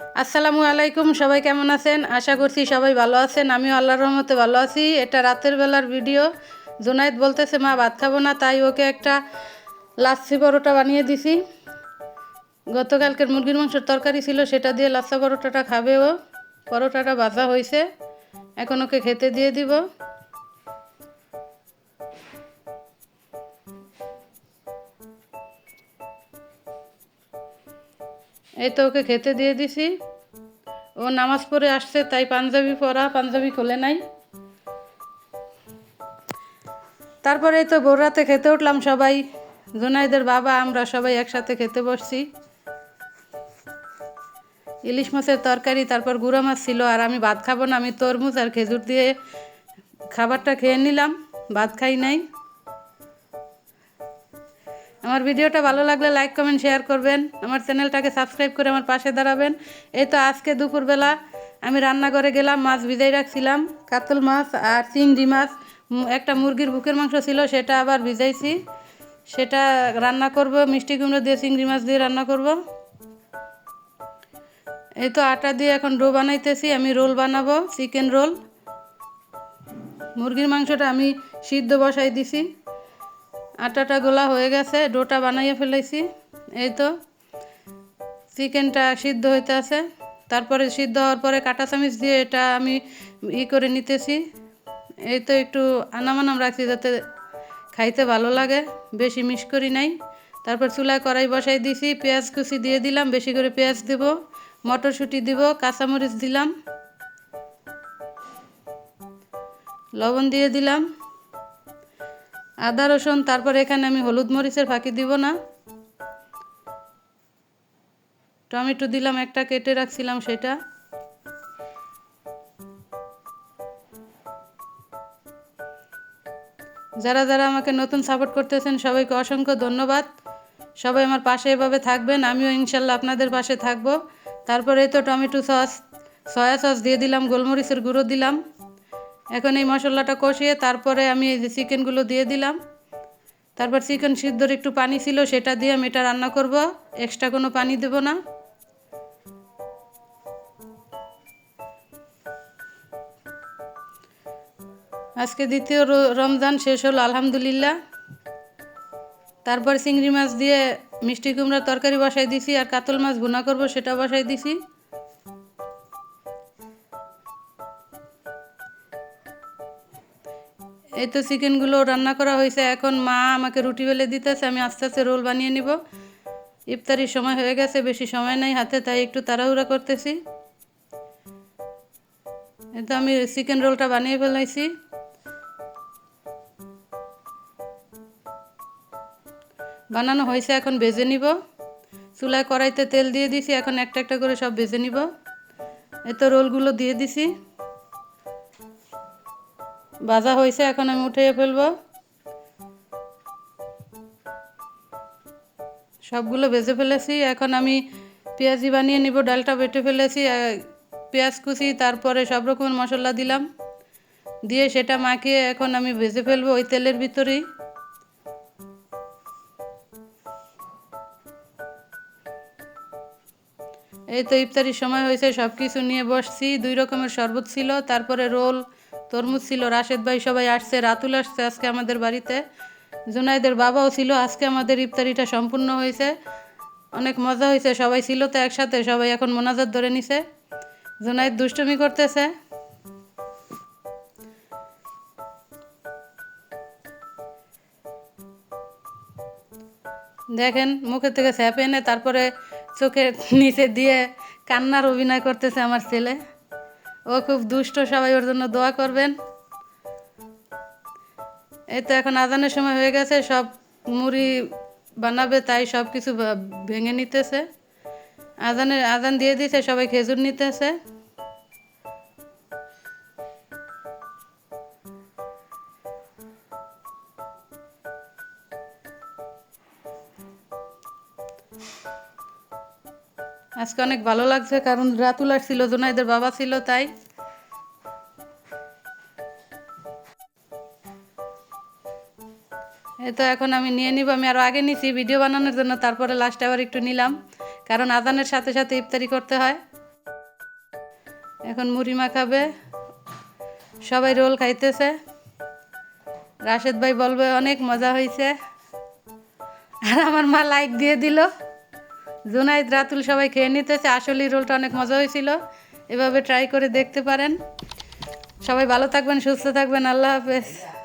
আসসালামু আলাইকুম, সবাই কেমন আছেন? আশা করছি সবাই ভালো আছেন। আমিও আল্লাহর রহমতে ভালো আছি। এটা রাতের বেলার ভিডিও। জোনায়েদ বলতেছে, মা, ভাত খাব না। তাই ওকে একটা লাচ্ছি পরোটা বানিয়ে দিছি। গতকালকের মুরগির মাংসের তরকারি ছিল, সেটা দিয়ে লাচ্ছা পরোটাটা খাবে ও। পরোটাটা ভাজা হয়েছে এখন ওকে খেতে দিয়ে দিব। এই তো ওকে খেতে দিয়ে দিছি। ও নামাজ পড়ে আসছে, তাই পাঞ্জাবি পরা, পাঞ্জাবি খোলে নাই। তারপরে তো ভোর রাতে খেতে উঠলাম সবাই। জুনাইদের বাবা, আমরা সবাই একসাথে খেতে বসছি। ইলিশ মাছের তরকারি, তারপর গুঁড়া মাছ ছিল, আর আমি ভাত খাব না, আমি তরমুজ আর খেজুর দিয়ে খাবারটা খেয়ে নিলাম, ভাত খাই নাই। আমার ভিডিওটা ভালো লাগলে লাইক কমেন্ট শেয়ার করবেন। আমার চ্যানেলটাকে সাবস্ক্রাইব করে আমার পাশে দাঁড়াবেন। এই তো আজকে দুপুরবেলা আমি রান্নাঘরে গেলাম, মাছ ভিজাই রাখছিলাম। কাতল মাছ আর চিংড়ি মাছ একটা মুরগির বুকের মাংস ছিল, সেটা আবার ভিজাইছি। সেটা রান্না করব, মিষ্টি কুমড়ো দিয়ে, চিংড়ি মাছ দিয়ে রান্না করব। এই তো আটা দিয়ে এখন ডো বানাইতেছি, আমি রোল বানাবো চিকেন রোল মুরগির মাংসটা আমি সিদ্ধ বসাই দিছি। আটাটা গোলা হয়ে গেছে, ডোটা বানাইয়ে ফেলেছি এই তো, চিকেনটা সিদ্ধ হইতে আছে। তারপরে সিদ্ধ হওয়ার পরে কাঁটা চামিচ দিয়ে এটা আমি ই করে নিতেছি। এই তো একটু আনামানাম রাখছি যাতে খাইতে ভালো লাগে, বেশি মিস করি নাই। তারপর চুলায় কড়াই বসাই দিছি, পেঁয়াজ কুচি দিয়ে দিলাম, বেশি করে পেঁয়াজ দেব, মটরশুঁটি দিব, কাঁচামরিচ দিলাম, লবণ দিয়ে দিলাম। আদা, রসুন, তারপর এখানে আমি হলুদ মরিচের ফাঁকি দিব না। টমেটো দিলাম, একটা কেটে রাখছিলাম সেটা। যারা যারা আমাকে নতুন সাপোর্ট করতেছেন, সবাইকে অসংখ্য ধন্যবাদ। সবাই আমার পাশে এভাবে থাকবেন, আমিও ইনশাল্লাহ আপনাদের পাশে থাকব। তারপরে তো টমেটো সস, সয়া সস দিয়ে দিলাম, গোলমরিচের গুঁড়ো দিলাম। এখন এই মশলাটা কষিয়ে তারপরে আমি এই যে চিকেনগুলো দিয়ে দিলাম। তারপর চিকেন সিদ্ধর একটু পানি ছিল, সেটা দিয়ে আমি এটা রান্না করব। এক্সট্রা কোনো পানি দেব না। আজকে দ্বিতীয় রমজান শেষ হলো, আলহামদুলিল্লাহ। তারপর চিংড়ি মাছ দিয়ে মিষ্টি কুমড়ার তরকারি বসাই দিছি, আর কাতল মাছ ভুনা করব সেটা বসাই দিছি। এই তো চিকেনগুলো রান্না করা হয়েছে। এখন মা আমাকে রুটি বেলে দিতেছে, আমি আস্তে আস্তে রোল বানিয়ে নিব। ইফতারির সময় হয়ে গেছে, বেশি সময় নাই হাতে, তাই একটু তাড়াহুড়া করতেছি। এই তো আমি চিকেন রোলটা বানিয়ে ফেলাইছি। বানানো হয়েছে, এখন ভেজে নিব। চুলায় কড়াইতে তেল দিয়ে দিছি, এখন একটা একটা করে সব ভেজে নিব। এই তো রোলগুলো দিয়ে দিছি। ভাজা হয়েছে, এখন আমি উঠিয়ে ফেলব। সবগুলো ভেজে ফেলেছি, এখন আমি পেঁয়াজি বানিয়ে নিব, ডালটা বেটে ফেলেছি পেঁয়াজ কুচি, তারপরে সব রকমের মশলা দিলাম। দিয়ে সেটা মাখিয়ে এখন আমি ভেজে ফেলব ওই তেলের ভিতরেই। এই তো ইফতারির সময় হয়েছে সব কিছু নিয়ে বসছি, দুই রকমের শরবত ছিল, তারপরে রোল তরমুজ ছিল, রাশেদ ভাই সবাই আসছে, রাতুল আসছে আজকে আমাদের বাড়িতে। জুনাইদের বাবাও ছিল, আজকে আমাদের ইফতারিটা সম্পূর্ণ হয়েছে। অনেক মজা হয়েছে, সবাই ছিল তো একসাথে, সবাই এখন মোনাজাত ধরে নিছে। জুনাইদ দুষ্টুমি করতেছে। দেখেন, মুখের থেকে স্যাপ এনে তারপরে চোখের নিচে দিয়ে কান্নার অভিনয় করতেছে আমার ছেলে। ও খুব দুষ্ট, সবাই ওর জন্য দোয়া করবেন। এই তো এখন আজানের সময় হয়ে গেছে, সব মুড়ি বানাবে, তাই সব কিছু ভেঙে নিতেছে। আজানের আজান দিয়ে দিয়েছে, সবাই খেজুর নিতেছে। আজকে অনেক ভালো লাগছে, কারণ রাতুল আসছিল, জোনাইদের বাবা ছিল, তাই। এই তো এখন আমি নিয়ে নিব, আমি আরও আগে নিছি ভিডিও বানানোর জন্য, তারপরে লাস্টে আবার একটু নিলাম, কারণ আদানের সাথে সাথে ইফতারি করতে হয়। এখন মুড়ি মাখাবে, সবাই রোল খাইতেছে। রাশেদ ভাই বলবে, অনেক মজা হয়েছে আর আমার মা লাইক দিয়ে দিল। জুনাইদ, রাতুল সবাই খেয়ে নিতেছে। আসলে রোলটা অনেক মজা হয়েছিল। এভাবে ট্রাই করে দেখতে পারেন। সবাই ভালো থাকবেন, সুস্থ থাকবেন। আল্লাহ হাফেজ।